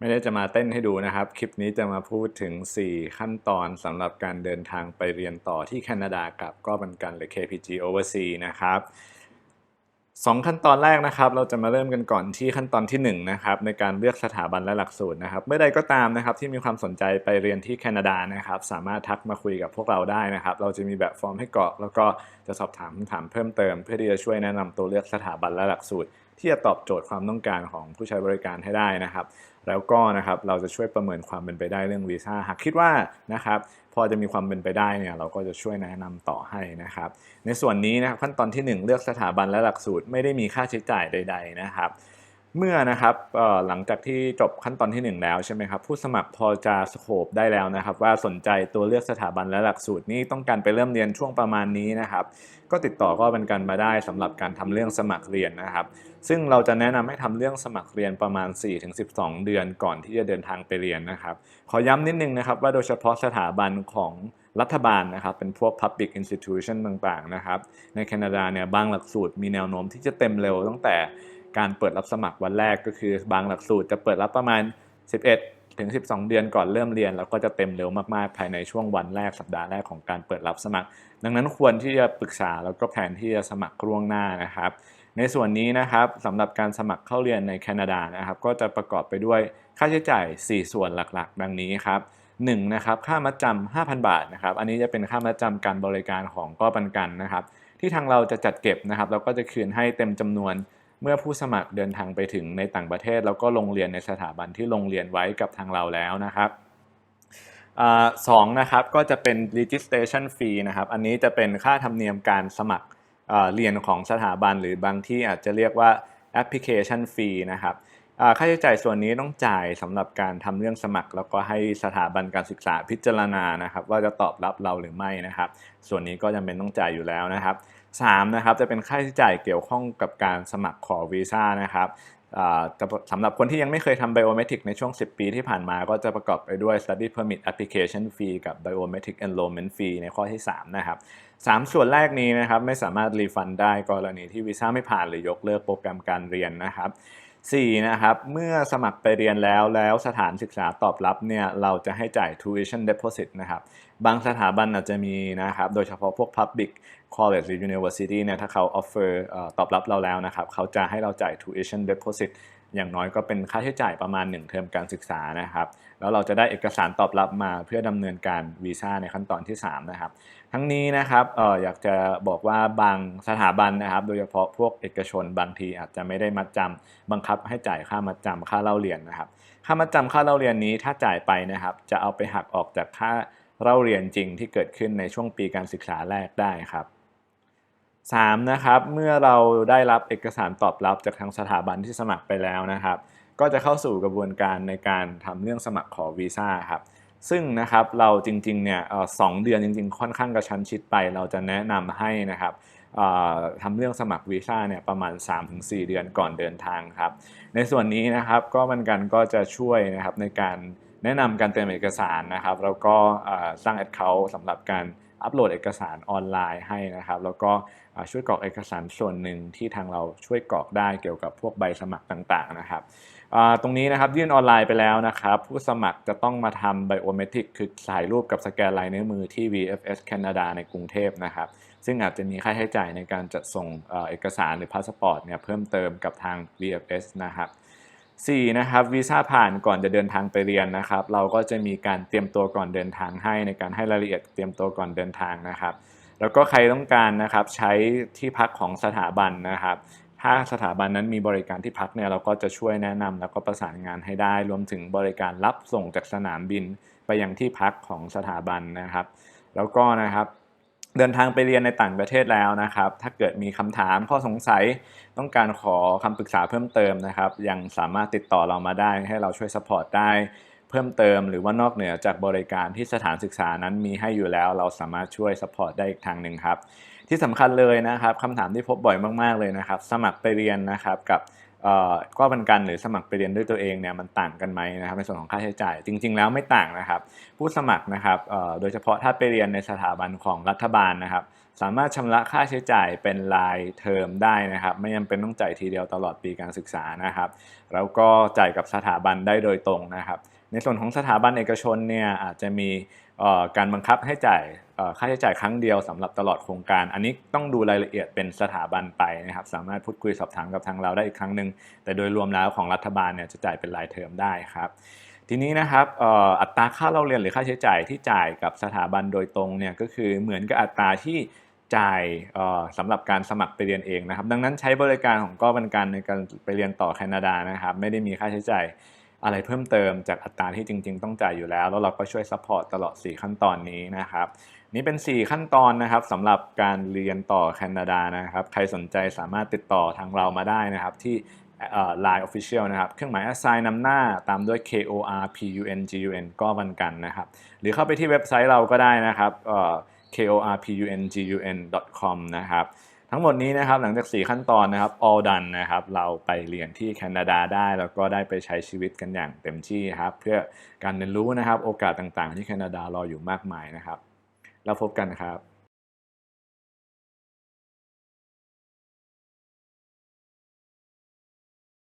ไม่ได้จะมาเต้นให้ดูนะครับ คลิปนี้จะมาพูดถึง 4 ขั้นตอนสำหรับการเดินทางไปเรียนต่อที่แคนาดากับก็บันกันหรือ KPG Overseas นะครับสองขั้นตอนแรกนะครับ เราจะมาเริ่มกันก่อนที่ขั้นตอนที่1นะครับในการเลือกสถาบันและหลักสูตรนะครับ เมื่อใดก็ตามนะครับที่มีความสนใจไปเรียนที่แคนาดานะครับ สามารถทักมาคุยกับพวกเราได้นะครับ เราจะมีแบบฟอร์มให้กรอกแล้วก็จะสอบถามคำถามเพิ่มเติม เพื่อที่จะช่วยแนะนำตัวเลือกสถาบันและหลักสูตร ที่จะตอบโจทย์ความต้องการของผู้ใช้บริการให้ได้นะครับ แล้วก็นะครับเราจะช่วยประเมินความเป็นไปได้เรื่องวีซ่าหากคิดว่านะครับพอจะมีความเป็นไปได้เนี่ยเราก็จะช่วยแนะนำต่อให้นะครับ ในส่วนนี้นะครับขั้นตอนที่ 1 เลือกสถาบันและหลักสูตรไม่ได้มีค่าใช้จ่ายใด ๆ นะครับ เมื่อนะครับหลังจากที่จบขั้นตอนที่ 1 แล้วใช่ไหมครับผู้สมัครพอจะสโคปได้แล้วนะครับ ว่าสนใจตัวเลือกสถาบันและหลักสูตรนี้ต้องการไปเริ่มเรียนช่วงประมาณนี้นะครับ ก็ติดต่อก็เป็นกันมาได้สำหรับการทำเรื่องสมัครเรียนนะครับ ซึ่งเราจะแนะนำให้ทำเรื่องสมัครเรียนประมาณ 4-12 เดือนก่อนที่จะเดินทางไปเรียนนะครับ ขอย้ำนิดนึงนะครับว่าโดยเฉพาะสถาบันของรัฐบาลนะครับเป็นพวก public institution ต่างๆนะครับในแคนาดาเนี่ยบางหลักสูตรมีแนวโน้มที่จะเต็มเร็วตั้งแต่ การเปิดรับสมัครวันแรกก็คือบางหลักสูตรจะเปิดรับประมาณ 11 ถึง 12 เดือนก่อนเริ่มเรียน แล้วก็จะเต็มเร็วมากๆ ภายในช่วงวันแรกสัปดาห์แรกของการเปิดรับสมัคร ดังนั้นควรที่จะปรึกษาแล้วก็แผนที่จะสมัครล่วงหน้านะครับ ในส่วนนี้นะครับสำหรับการสมัครเข้าเรียนในแคนาดานะครับ ก็จะประกอบไปด้วยค่าใช้จ่าย 4 ส่วนหลักๆ ดังนี้ครับ1นะครับค่ามัดจำ5,000 บาทนะครับอันนี้จะเป็นค่ามัดจำการบริการของก้อปันกันนะครับที่ทางเราจะจัดเก็บนะครับแล้วก็จะคืนให้เต็มจำนวน เมื่อผู้สมัครเดินทางไปถึงในต่างประเทศ แล้วก็ลงเรียนในสถาบันที่ลงเรียนไว้กับทางเราแล้วนะครับอสองนะครับก็จะเป็น registration fee นะครับ อันนี้จะเป็นค่าธรรมเนียมการสมัครเรียนของสถาบันหรือบางที่อาจจะเรียกว่า application fee นะครับ ค่าใช้จ่ายส่วนนี้ต้องจ่ายสำหรับการทำเรื่องสมัคร แล้วก็ให้สถาบันการศึกษาพิจารณานะครับ ว่าจะตอบรับเราหรือไม่นะครับ ส่วนนี้ก็จำเป็นต้องจ่ายอยู่แล้วนะครับ3นะครับจะเป็นค่าใช้จ่ายเกี่ยวข้องกับการสมัครขอวีซ่านะครับสำหรับคนที่ยังไม่เคยทำ biometric ในช่วง 10 ปีที่ผ่านมาก็จะประกอบไปด้วย study permit application fee กับ biometric enrollment fee ในข้อที่ 3 นะครับ 3 ส่วนแรกนี้นะครับไม่สามารถรีฟันได้กรณีที่วีซ่าไม่ผ่านหรือยกเลิกโปรแกรมการเรียนนะครับ 4นะครับ เมื่อสมัครไปเรียนแล้วแล้วสถานศึกษาตอบรับเนี่ยเราจะให้จ่าย tuition deposit นะครับ บางสถาบันอาจจะมีนะครับ โดยเฉพาะพวก public college หรือ university เนี่ยถ้าเขา offer ตอบรับเราแล้วนะครับ เขาจะให้เราจ่าย tuition deposit อย่างน้อยก็เป็นค่าใช้จ่ายประมาณ 1 เทอมการศึกษานะครับ แล้วเราจะได้เอกสารตอบรับมาเพื่อดำเนินการวีซ่าในขั้นตอนที่ 3 นะครับ ทั้งนี้นะครับอออยากจะบอกว่าบางสถาบันนะครับ โดยเฉพาะพวกเอกชนบางทีอาจจะไม่ได้มัดจำบังคับให้จ่ายค่ามัดจำค่าเล่าเรียนนะครับ ค่ามัดจำค่าเล่าเรียนนี้ถ้าจ่ายไปนะครับ จะเอาไปหักออกจากค่าเล่าเรียนจริงที่เกิดขึ้นในช่วงปีการศึกษาแรกได้ครับ 3นะครับเมื่อเราได้รับเอกสารตอบรับจากทางสถาบันที่สมัครไปแล้วนะครับ ก็จะเข้าสู่กระบวนการในการทำเรื่องสมัครขอวีซ่าครับซึ่งนะครับเราจริงๆเนี่ยสองเดือนจริง ๆ ค่อนข้างกระชั้นชิดไป เราจะแนะนำให้นะครับเอ่อทำเรื่องสมัครวีซ่าเนี่ยประมาณ 3-4 เดือนก่อนเดินทางครับ ในส่วนนี้นะครับก็มันกันก็จะช่วยนะครับในการแนะนำการเตรียมเอกสารนะครับ แล้วก็สร้าง Account สำหรับการ อัปโหลดเอกสารออนไลน์ให้นะครับ แล้วก็ช่วยกรอกเอกสารส่วนหนึ่งที่ทางเราช่วยกรอกได้เกี่ยวกับพวกใบสมัครต่างๆนะครับตรงนี้นะครับยื่นออนไลน์ไปแล้วนะครับ ผู้สมัครจะต้องมาทำไบโอเมตริกคือถ่ายรูปกับสแกนลายนิ้วมือที่ VFS แคนาดาในกรุงเทพนะครับ ซึ่งอาจจะมีค่าใช้จ่ายในการจัดส่งเอกสารหรือพาสปอร์ตเนี่ยเพิ่มเติมกับทาง VFS นะครับ 4นะครับวีซ่าผ่านก่อนจะเดินทางไปเรียนนะครับ เราก็จะมีการเตรียมตัวก่อนเดินทางให้ในการให้รายละเอียดเตรียมตัวก่อนเดินทางนะครับ แล้วก็ใครต้องการนะครับใช้ที่พักของสถาบันนะครับ ถ้าสถาบันนั้นมีบริการที่พักเนี่ยเราก็จะช่วยแนะนำแล้วก็ประสานงานให้ได้ รวมถึงบริการรับส่งจากสนามบิน ไปยังที่พักของสถาบันนะครับ แล้วก็นะครับ เดินทางไปเรียนในต่างประเทศแล้วนะครับ ถ้าเกิดมีคำถามข้อสงสัยต้องการขอคำปรึกษาเพิ่มเติมนะครับ ยังสามารถติดต่อเรามาได้ให้เราช่วยสปอร์ตได้เพิ่มเติมหรือว่านอกเหนือจากบริการที่สถานศึกษานั้นมีให้อยู่แล้ว เราสามารถช่วยสปอร์ตได้อีกทางหนึ่งครับ ที่สำคัญเลยนะครับคำถามที่พบบ่อยมาก ๆเลยนะครับ สมัครไปเรียนนะครับกับ ก็เป็นกันหรือสมัครไปเรียนด้วยตัวเองเนี่ยมันต่างกันไหมนะครับในส่วนของค่าใช้จ่าย จริง ๆ แล้วไม่ต่างนะครับ ผู้สมัครนะครับโดยเฉพาะถ้าไปเรียนในสถาบันของรัฐบาลนะครับ สามารถชำระค่าใช้จ่ายเป็นรายเทอมได้นะครับ ไม่จำเป็นต้องจ่ายทีเดียวตลอดปีการศึกษานะครับ แล้วก็จ่ายกับสถาบันได้โดยตรงนะครับ ในส่วนของสถาบันเอกชนเนี่ยอาจจะมีการบังคับให้จ่ายค่าใช้จ่ายครั้งเดียวสำหรับตลอดโครงการ อันนี้ต้องดูรายละเอียดเป็นสถาบันไปนะครับ สามารถพูดคุยสอบถามกับทางเราได้อีกครั้งหนึ่งแต่โดยรวมแล้วของรัฐบาลเนี่ยจะจ่ายเป็นรายเทอมได้ครับทีนี้นะครับอัตราค่าเล่าเรียนหรือค่าใช้จ่ายที่จ่ายกับสถาบันโดยตรงเนี่ยก็คือเหมือนกับอัตราที่จ่ายสำหรับการสมัครไปเรียนเองนะครับ ดังนั้นใช้บริการของก้อบันกันในการไปเรียนต่อแคนาดานะครับ ไม่ได้มีค่าใช้จ่าย อะไรเพิ่มเติมจากอัตราที่จริง ๆ ต้องจ่ายอยู่แล้ว แล้วเราก็ช่วยซัพพอร์ตตลอด 4 ขั้นตอนนี้นะครับ นี่เป็น 4 ขั้นตอนนะครับสำหรับการเรียนต่อแคนาดานะครับ ใครสนใจสามารถติดต่อทางเรามาได้นะครับ ที่ไลน์ Official นะครับ เครื่องหมาย assign นำหน้าตามด้วย K O R P U N G U N ก็บันกันนะครับ หรือเข้าไปที่เว็บไซต์เราก็ได้นะครับ K O R P U N G U N com นะครับ ทั้งหมดนี้นะครับหลังจาก 4 ขั้นตอนนะครับ all done นะครับเราไปเรียนที่แคนาดาได้ แล้วก็ได้ไปใช้ชีวิตกันอย่างเต็มที่ครับ เพื่อการเรียนรู้นะครับโอกาสต่างๆ ที่แคนาดารออยู่มากมายนะครับ แล้วพบกันครับ